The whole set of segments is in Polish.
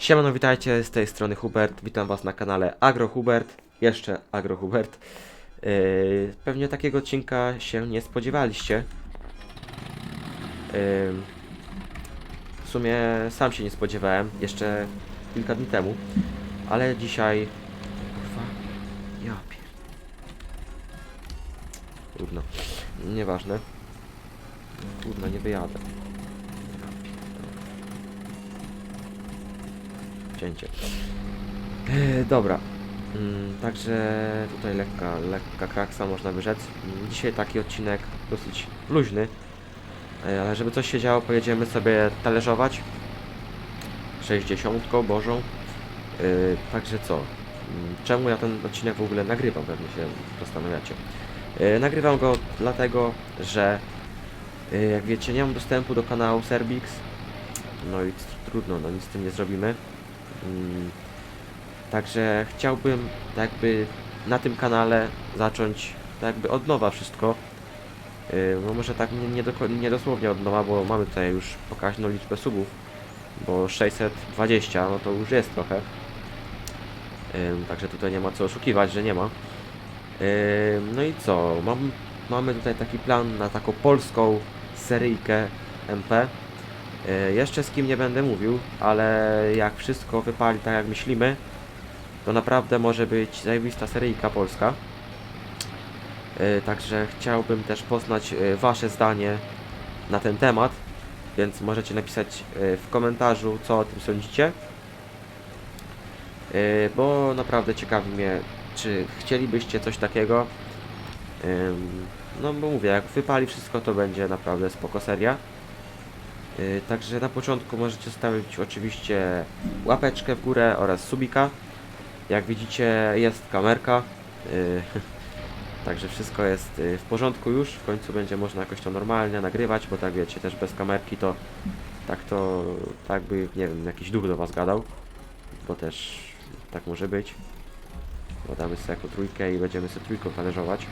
Siemano, witajcie, z tej strony Hubert, witam was na kanale AgroHubert, jeszcze AgroHubert. Yy, pewnie takiego odcinka się nie spodziewaliście. Yy, w sumie sam się nie spodziewałem, jeszcze kilka dni temu, ale dzisiaj... Kurwa, ja pier... Trudno, nieważne. Trudno, nie wyjadę. Ja pierdolę. Cięcie. E, dobra. Mm, także tutaj lekka, lekka kraksa można by rzec. Mm, Dzisiaj taki odcinek dosyć luźny. E, ale żeby coś się działo, pojedziemy sobie talerzować. 60 bożą. E, także co? Mm, Czemu ja ten odcinek w ogóle nagrywam, pewnie się zastanawiacie. Nagrywam go dlatego, że jak wiecie, nie mam dostępu do kanału Serbix. No i trudno, no nic z tym nie zrobimy. Mm, Także chciałbym tak jakby na tym kanale zacząć tak jakby od nowa wszystko. Yy, No może tak nie, nie, dosłownie od nowa, bo mamy tutaj już pokaźną liczbę subów. Bo 620 no to już jest trochę. Także tutaj nie ma co oszukiwać, że nie ma. No i co? Mam, mamy tutaj taki plan na taką polską seryjkę MP. E, Jeszcze z kim nie będę mówił, ale jak wszystko wypali tak jak myślimy, to naprawdę może być zajebista seryjka polska. E, Także chciałbym też poznać e, Wasze zdanie na ten temat, więc możecie napisać w komentarzu, co o tym sądzicie. Bo naprawdę ciekawi mnie, czy chcielibyście coś takiego. No bo mówię, jak wypali wszystko, to będzie naprawdę spoko seria. Yy, Także na początku możecie zostawić oczywiście łapeczkę w górę oraz subika. Jak widzicie jest kamerka. yy, Także wszystko jest yy, w porządku już. W końcu będzie można jakoś to normalnie nagrywać, bo tak wiecie, też bez kamerki to tak to tak by, nie wiem, jakiś duch do was gadał. Bo też tak może być. Bo damy sobie jako trójkę i będziemy sobie trójką talerzować.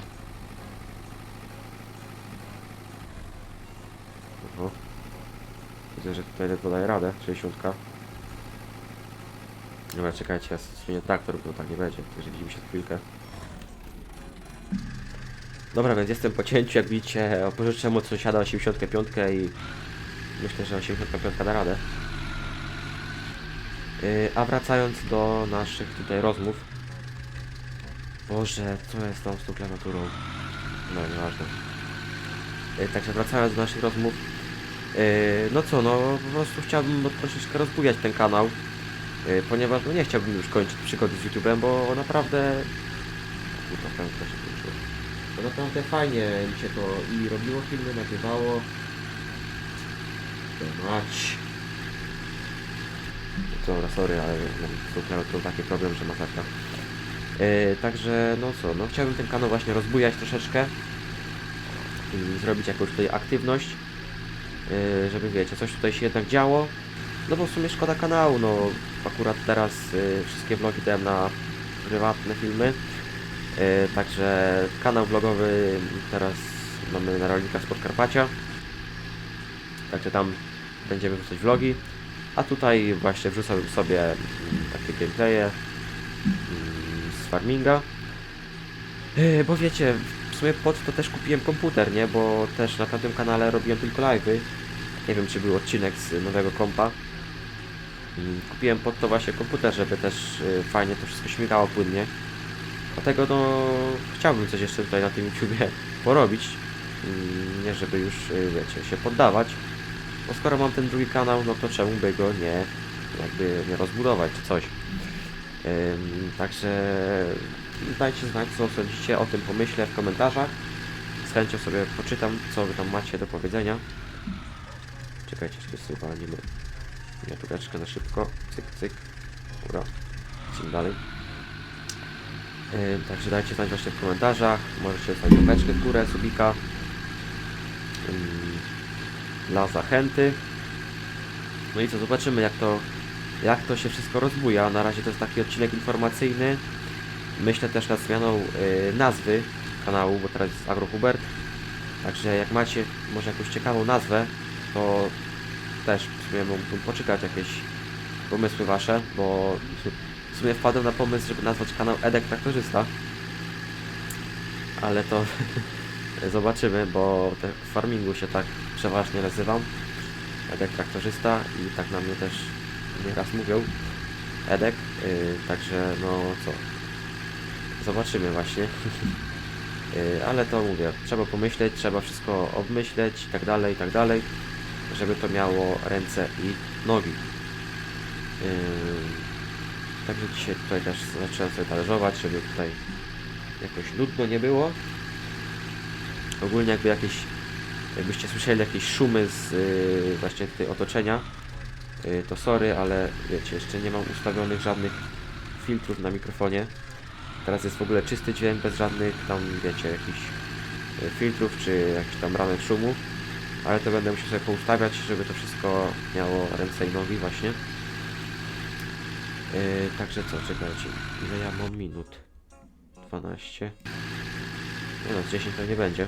Widzę, że tutaj ledwo daje radę, 60. Dobra, czekajcie, ja zmienię traktor, bo tak nie będzie, także widzimy się chwilkę. Dobra, więc jestem po cięciu, jak widzicie, opożyczę od sąsiada 85 i myślę, że 85 da radę. Yy, a wracając do naszych tutaj rozmów. Boże, co jest tam z tą klawiaturą? No, nieważne. Yy, także wracając do naszych rozmów, no co, no po prostu chciałbym troszeczkę rozbujać ten kanał, yy, ponieważ no nie chciałbym już kończyć przygody z YouTube'em, bo naprawdę... Kurwa, pęka się kończyło. Bo naprawdę fajnie mi się to i robiło filmy, nagrywało. To Mać. Dobra, sorry, ale mam klawiaturą taki problem, że masakra. Yy, także, no co, no chciałbym ten kanał właśnie rozbujać troszeczkę i zrobić jakąś tutaj aktywność. Yy, żeby wiecie, coś tutaj się jednak działo. No bo w sumie szkoda kanału, no akurat teraz yy, wszystkie vlogi dałem na prywatne filmy. Yy, także kanał vlogowy teraz mamy na rolnika z Podkarpacia. Także tam będziemy wrzucać vlogi. A tutaj właśnie wrzucałbym sobie takie gameplaye mm, z farminga. Bo wiecie, sumie pod to też kupiłem komputer, nie? Bo też na tamtym kanale robiłem tylko live'y. Nie wiem, czy był odcinek z nowego kompa. Mm, Kupiłem pod to właśnie komputer, żeby też y, fajnie to wszystko śmigało płynnie. Dlatego no chciałbym coś jeszcze tutaj na tym YouTubie porobić. Mm, Nie żeby już, y, wiecie, się poddawać. Bo skoro mam ten drugi kanał, no to czemu by go nie jakby nie rozbudować czy coś. Także dajcie znać, co sądzicie o tym pomyśle w komentarzach. Z chęcią sobie poczytam, co wy tam macie do powiedzenia. Czekajcie, jeszcze sobie walimy miniatureczkę na szybko. Cyk, cyk. Ura. Lecimy dalej. Ym, Także dajcie znać właśnie w komentarzach. Możecie zostawić łapeczkę w górę, subika. Ym, Dla zachęty. No i co, zobaczymy jak to, jak to się wszystko rozbuja. Na razie to jest taki odcinek informacyjny. Myślę też nad zmianą y, nazwy kanału, bo teraz jest AgroHubert. Także jak macie może jakąś ciekawą nazwę, to też w sumie mógłbym poczekać jakieś pomysły wasze, bo w sumie wpadłem na pomysł, żeby nazwać kanał Edek Traktorzysta. Ale to zobaczymy, bo w farmingu się tak przeważnie nazywam. Edek Traktorzysta i tak na mnie też nieraz mówią. Edek, yy, także no co, zobaczymy właśnie. Yy, ale to mówię, trzeba pomyśleć, trzeba wszystko obmyśleć i tak dalej, i tak dalej, żeby to miało ręce i nogi. Yy, także dzisiaj tutaj też zacząłem sobie talerzować, żeby tutaj jakoś nudno nie było. Ogólnie jakby jakieś, jakbyście słyszeli jakieś szumy z yy, właśnie tutaj otoczenia, to sorry, ale wiecie, jeszcze nie mam ustawionych żadnych filtrów na mikrofonie. Teraz jest w ogóle czysty dźwięk, bez żadnych tam, wiecie, jakichś y, filtrów, czy jakichś tam ramek szumu. Ale to będę musiał sobie poustawiać, żeby to wszystko miało ręce i nogi właśnie. Yy, także co, czekajcie, ile ja mam minut? 12. Nie no, z 10 to nie będzie.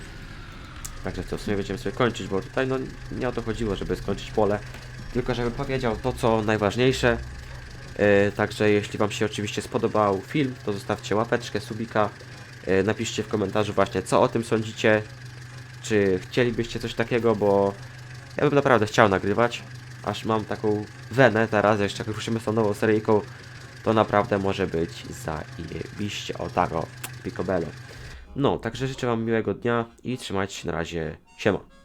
Także co, w sumie będziemy sobie kończyć, bo tutaj no nie o to chodziło, żeby skończyć pole, tylko żebym powiedział to, co najważniejsze. E, Także jeśli Wam się oczywiście spodobał film, to zostawcie łapeczkę, subika. E, Napiszcie w komentarzu właśnie, co o tym sądzicie. Czy chcielibyście coś takiego, bo ja bym naprawdę chciał nagrywać. Aż mam taką wenę teraz, jeszcze jak ruszymy z tą nową seryjką, to naprawdę może być zajebiście. O tak, o, picobello. No, także życzę Wam miłego dnia i trzymajcie się na razie. Siema.